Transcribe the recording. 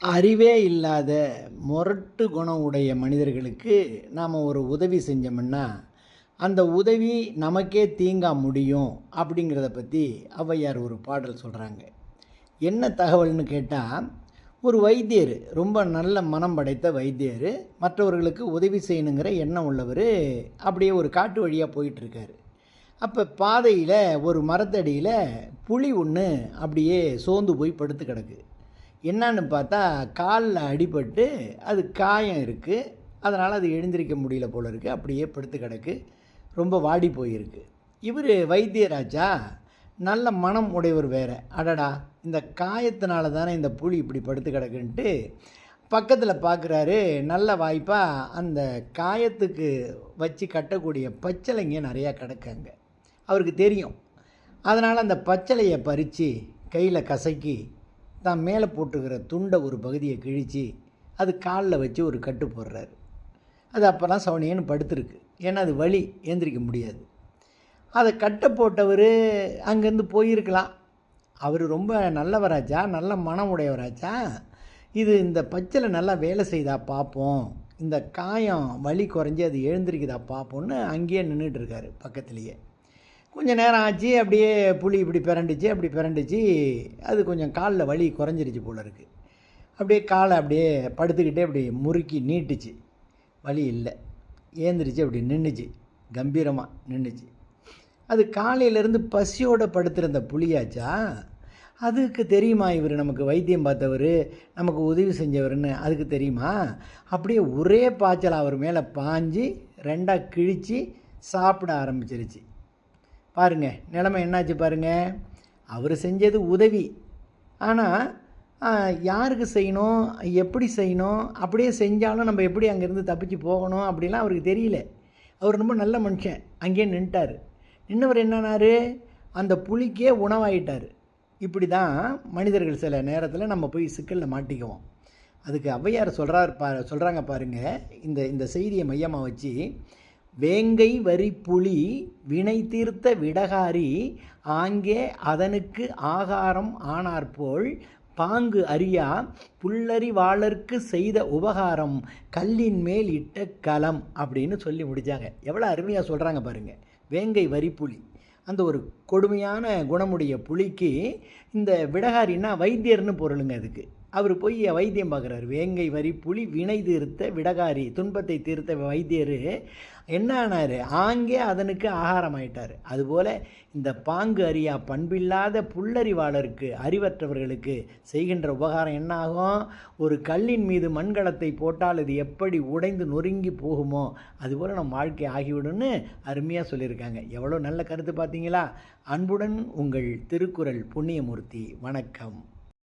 அறிவே இல்லாத முரட்டு குணம் உடைய மனிதர்களுக்கு நாம் ஒரு உதவி செஞ்சோம்னா அந்த உதவி நமக்கே தீங்கா முடியும் அப்படிங்கிறத பற்றி ஔவையார் ஒரு பாடல் சொல்கிறாங்க என்ன தகவல்னு கேட்டால் ஒரு வைத்தியர் ரொம்ப நல்ல மனம் படைத்த வைத்தியர் மற்றவர்களுக்கு உதவி செய்யணுங்கிற எண்ணம் உள்ளவர் அப்படியே ஒரு காட்டு வழியாக போயிட்டுருக்காரு. அப்போ பாதையில் ஒரு மரத்தடியில் புலி ஒன்று அப்படியே சோர்ந்து போய் படுத்து கிடக்கு. என்னன்னு பார்த்தா காலில் அடிபட்டு அது காயம் இருக்குது அதனால் அது எழுந்திருக்க முடியல போல இருக்குது அப்படியே படுத்து கிடக்கு. ரொம்ப வாடி போயிருக்கு. இவர் வைத்தியராஜா நல்ல மனம் உடையவர் வேறு. அடடா இந்த காயத்தினால தானே இந்த புலி இப்படி படுத்து கிடக்குன்ட்டு பக்கத்தில் பார்க்குறாரு நல்ல வாய்ப்பாக அந்த காயத்துக்கு வச்சு கட்டக்கூடிய பச்சளைங்க நிறையா கிடக்காங்க. அவருக்கு தெரியும். அதனால் அந்த பச்சளையை பறித்து கையில் கசக்கி தான் மேலே போட்டுக்கிற துண்டை ஒரு பகுதியை கிழித்து அது காலில் வச்சு ஒரு கட்டு போடுறாரு. அது அப்போல்லாம் சவுனியன்னு படுத்துருக்கு. ஏன்னா அது வலி ஏந்திரிக்க முடியாது. அதை கட்டை போட்டவர் அங்கேருந்து போயிருக்கலாம். அவர் ரொம்ப நல்லவராச்சா? நல்ல மனம் உடையவராச்சா? இது இந்த பச்சில் நல்லா வேலை செய்தா பார்ப்போம் இந்த காயம் வலி குறைஞ்சி அது எழுந்திருக்குதா பார்ப்போம்னு அங்கேயே நின்றுட்டுருக்காரு பக்கத்துலேயே. கொஞ்சம் நேரம் ஆச்சு அப்படியே புளி இப்படி பிறண்டுச்சு அப்படி பிறண்டுச்சு. அது கொஞ்சம் காலில் வலி குறைஞ்சிருச்சு போல இருக்குது அப்படியே காலை அப்படியே படுத்துக்கிட்டே அப்படி முறுக்கி நீட்டுச்சு. வலி இல்லை. ஏந்திரிச்சு அப்படி நின்றுச்சு கம்பீரமாக நின்றுச்சு அது காலையிலேருந்து பசியோடு படுத்திருந்த புளியாச்சா? அதுக்கு தெரியுமா இவர்? நமக்கு வைத்தியம் பார்த்தவர் நமக்கு உதவி செஞ்சவர்னு அதுக்கு தெரியுமா? அப்படியே ஒரே பாய்ச்சல் அவர் மேலே பாஞ்சு ரெண்டாக கிழித்து சாப்பிட ஆரம்பிச்சிருச்சு. பாருங்கள் நிலைமை என்னாச்சு பாருங்கள் அவர் செஞ்சது உதவி. ஆனால் யாருக்கு செய்யணும் எப்படி செய்யணும் அப்படியே செஞ்சாலும் நம்ம எப்படி அங்கேருந்து தப்பிச்சு போகணும் அப்படிலாம் அவருக்கு தெரியல. அவர் ரொம்ப நல்ல மனுஷன். அங்கேயே நின்ட்டார். நின்னவர் என்னன்னாரு? அந்த புலிக்கே உணவாயிட்டார். இப்படி தான் மனிதர்கள் சில நேரத்தில் நம்ம போய் சிக்கலில் மாட்டிக்குவோம். அதுக்கு ஔவையார் சொல்கிறார் பா சொல்கிறாங்க பாருங்கள் இந்த இந்த செய்தியை மையமாக வச்சு வேங்கை வரி புலி வினை தீர்த்த விடகாரி ஆங்கே அதனுக்கு ஆகாரம் ஆனாற்போல் பாங்கு அறியா புல்லறிவாளர்க்கு செய்த உபகாரம் கல்லின் மேல் இட்ட கலம் அப்படின்னு சொல்லி முடித்தாங்க எவ்வளோ அருமையாக சொல்கிறாங்க பாருங்கள் வேங்கை வரிப்புலி. அந்த ஒரு கொடுமையான குணமுடைய புலிக்கு இந்த விடகாரின்னா வைத்தியர்னு பொருளுங்க அதுக்கு. அவர் போய் வைத்தியம் பார்க்குறாரு. வேங்கை வரி புலி வினை தீர்த்த விடகாரி துன்பத்தை தீர்த்த வைத்தியர். என்ன ஆனார்? ஆங்கே அதனுக்கு ஆகாரம் ஆயிட்டார் அதுபோல் இந்த பாங்கு அறியா பண்பில்லாத புல்லறிவாளருக்கு அறிவற்றவர்களுக்கு செய்கின்ற உபகாரம் என்ன ஆகும்? ஒரு கல்லின் மீது மண்கலத்தை போட்டால் அது எப்படி உடைந்து நொறுங்கி போகுமோ அதுபோல் நம்ம வாழ்க்கை ஆகிவிடும்னு அருமையாக சொல்லியிருக்காங்க. எவ்வளோ நல்ல கருத்து பார்த்தீங்களா? அன்புடன் உங்கள் திருக்குறள் புண்ணியமூர்த்தி. வணக்கம்.